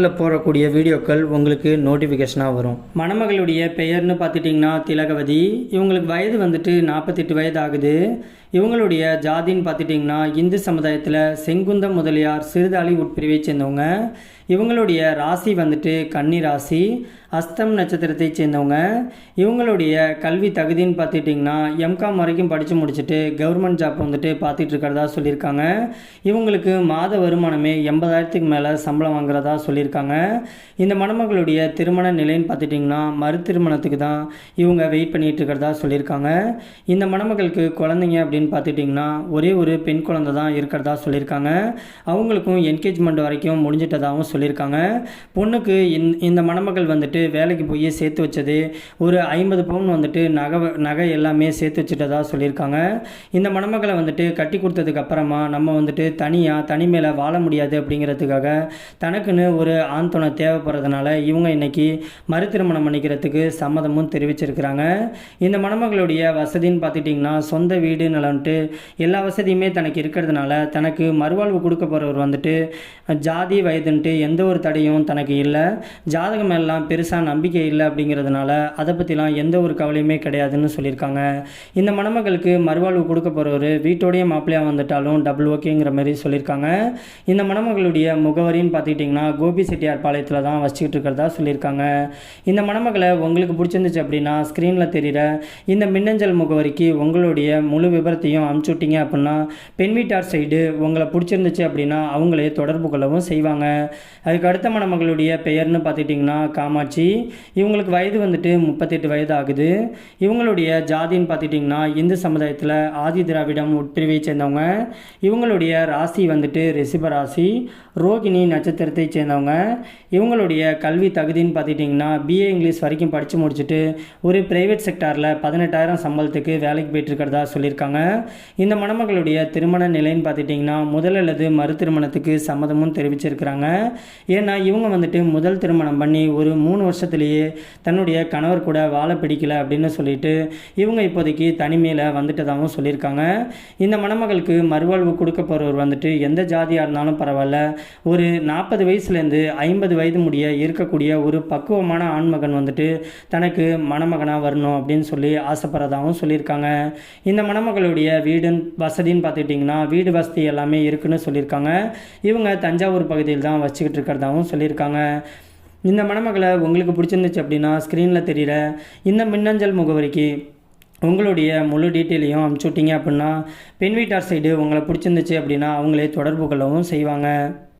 சேனலில் போடக்கூடிய வீடியோக்கள் உங்களுக்கு நோட்டிஃபிகேஷனாக வரும். மணமகளுடைய பெயர்னு பார்த்துட்டிங்கன்னா திலகவதி. இவங்களுக்கு வயது வந்துட்டு நாற்பத்தெட்டு வயது ஆகுது இவங்களுடைய ஜாதின்னு பார்த்துட்டிங்கன்னா இந்து சமுதாயத்தில் செங்குந்தம் முதலியார் சிறுதாளி உட்பிரிவை சேர்ந்தவங்க. இவங்களுடைய ராசி வந்துட்டு கன்னி ராசி அஸ்தம் நட்சத்திரத்தை சேர்ந்தவங்க. இவங்களுடைய கல்வி தகுதின்னு பார்த்துட்டிங்கன்னா எம்காம் வரைக்கும் படித்து முடிச்சுட்டு கவர்மெண்ட் ஜாப் வந்துட்டு பார்த்துட்டு இருக்கிறதா சொல்லியிருக்காங்க. இவங்களுக்கு மாத வருமானமே எண்பதாயிரத்துக்கு மேலே சம்பளம் வாங்குறதா சொல்லியிருக்காங்க. இந்த மணமகளுடைய திருமண நிலைன்னு பார்த்துட்டிங்கன்னா மறு திருமணத்துக்கு தான் இவங்க வெயிட் பண்ணிகிட்டு இருக்கிறதா சொல்லியிருக்காங்க. இந்த மணமகளுக்கு குழந்தைங்க அப்படின்னு பார்த்துட்டிங்கன்னா ஒரே ஒரு பெண் குழந்தை தான் இருக்கிறதா சொல்லியிருக்காங்க. அவங்களுக்கும் என்கேஜ்மெண்ட் வரைக்கும் முடிஞ்சிட்டதாகவும் சொல்லியிருக்காங்க. பொண்ணுக்கு இந் இந்த மணமகள் வந்துட்டு வேலைக்கு போய் சேர்த்து வச்சது ஒரு ஐம்பது பவுன் வந்துட்டு நகை நகை எல்லாமே சேர்த்து வச்சுட்டதா சொல்லியிருக்காங்க. இந்த மணமகளை வந்துட்டு கட்டி கொடுத்ததுக்கு அப்புறமா நம்ம வந்துட்டு தனியாக தனிமையில் வாழ முடியாது அப்படிங்கிறதுக்காக தனக்குன்னு ஒரு ஆண் துணை தேவைப்படுறதுனால இவங்க இன்னைக்கு மறு திருமணம் பண்ணிக்கிறதுக்கு சம்மதமும் தெரிவிச்சிருக்கிறாங்க. இந்த மணமகளுடைய வசதின்னு பார்த்துட்டிங்கன்னா சொந்த வீடு நலன்ட்டு எல்லா வசதியுமே தனக்கு இருக்கிறதுனால தனக்கு மறுவாழ்வு கொடுக்க போகிறவர் வந்துட்டு ஜாதி வயதுன்ட்டு எந்த ஒரு தடையும் தனக்கு இல்லை. ஜாதகம் எல்லாம் பெருசாக நம்பிக்கை இல்லை அப்படிங்கிறதுனால அதை பற்றிலாம் எந்த ஒரு கவலையுமே கிடையாதுன்னு சொல்லியிருக்காங்க. இந்த மணமகளுக்கு மறுவாழ்வு கொடுக்க போகிறவர் வீட்டோடைய மாப்பிள்ளையாக வந்துட்டாலும் டபுள் ஓகேங்கிற மாதிரி சொல்லியிருக்காங்க. இந்த மணமகளுடைய முகவரின்னு பார்த்துக்கிட்டிங்கன்னா கோபி செட்டியார் பாளையத்தில் தான் வச்சுக்கிட்டு இருக்கிறதா சொல்லியிருக்காங்க. இந்த மணமகளை உங்களுக்கு பிடிச்சிருந்துச்சு அப்படின்னா ஸ்க்ரீனில் தெரிகிற இந்த மின்னஞ்சல் முகவரிக்கு உங்களுடைய முழு விவரத்தையும் அமுச்சு விட்டீங்க அப்படின்னா பெண் வீட்டார் சைடு உங்களை பிடிச்சிருந்துச்சு அப்படின்னா அவங்களே தொடர்பு கொள்ளவும் செய்வாங்க. அதுக்கு அடுத்த மணமகளுடைய பெயர்னு பார்த்துட்டிங்கன்னா காமாட்சி. இவங்களுக்கு வயது வந்துட்டு முப்பத்தெட்டு வயது ஆகுது. இவங்களுடைய ஜாதின்னு பார்த்துட்டிங்கன்னா இந்து சமுதாயத்தில் ஆதி திராவிடம் உட்பிரிவை சேர்ந்தவங்க. இவங்களுடைய ராசி வந்துட்டு ரிஷப ராசி ரோகிணி நட்சத்திரத்தை சேர்ந்தவங்க. இவங்களுடைய கல்வி தகுதின்னு பார்த்துட்டிங்கன்னா பிஏ இங்கிலீஷ் வரைக்கும் படித்து முடிச்சுட்டு ஒரு பிரைவேட் செக்டாரில் பதினெட்டாயிரம் சம்பளத்துக்கு வேலைக்கு போயிட்டுருக்கிறதா சொல்லியிருக்காங்க. இந்த மணமகளுடைய திருமண நிலைன்னு பார்த்துட்டிங்கன்னா முதல் அல்லது மறு திருமணத்துக்கு சம்மதமும் தெரிவிச்சிருக்கிறாங்க. ஏன்னா இவங்க வந்துட்டு முதல் திருமணம் பண்ணி ஒரு மூணு வருஷத்துலேயே தன்னுடைய கணவர் கூட வாழ பிடிக்கல அப்படின்னு சொல்லிட்டு இவங்க இப்போதைக்கு தனிமையில் வந்துட்டதாகவும் சொல்லியிருக்காங்க. இந்த மணமகளுக்கு மறுவாழ்வு கொடுக்க போகிறவர் வந்துட்டு எந்த ஜாதியாக இருந்தாலும் பரவாயில்ல. ஒரு நாற்பது வயசுலேருந்து ஐம்பது வயது முடிய இருக்கக்கூடிய ஒரு பக்குவமான ஆண்மகன் வந்துட்டு தனக்கு மணமகனாக வரணும் அப்படின்னு சொல்லி ஆசைப்படுறதாகவும் சொல்லியிருக்காங்க. இந்த மணமகளுடைய வீடுன்னு வசதின்னு பார்த்துக்கிட்டிங்கன்னா வீடு வசதி எல்லாமே இருக்குன்னு சொல்லியிருக்காங்க. இவங்க தஞ்சாவூர் பகுதியில் தான் வச்சுக்கிட்டு இருக்கிறதாகவும் சொல்லியிருக்காங்க. இந்த மணமகளை உங்களுக்கு பிடிச்சிருந்துச்சு அப்படின்னா ஸ்க்ரீனில் தெரிகிற இந்த மின்னஞ்சல் முகவரிக்கு உங்களுடைய முழு டீட்டெயிலையும் அனுப்பிச்சி விட்டீங்க அப்படின்னா பெண் வீட்டார் சைடு உங்களை பிடிச்சிருந்துச்சு அப்படின்னா அவங்களே தொடர்பு கொள்ளவும் செய்வாங்க.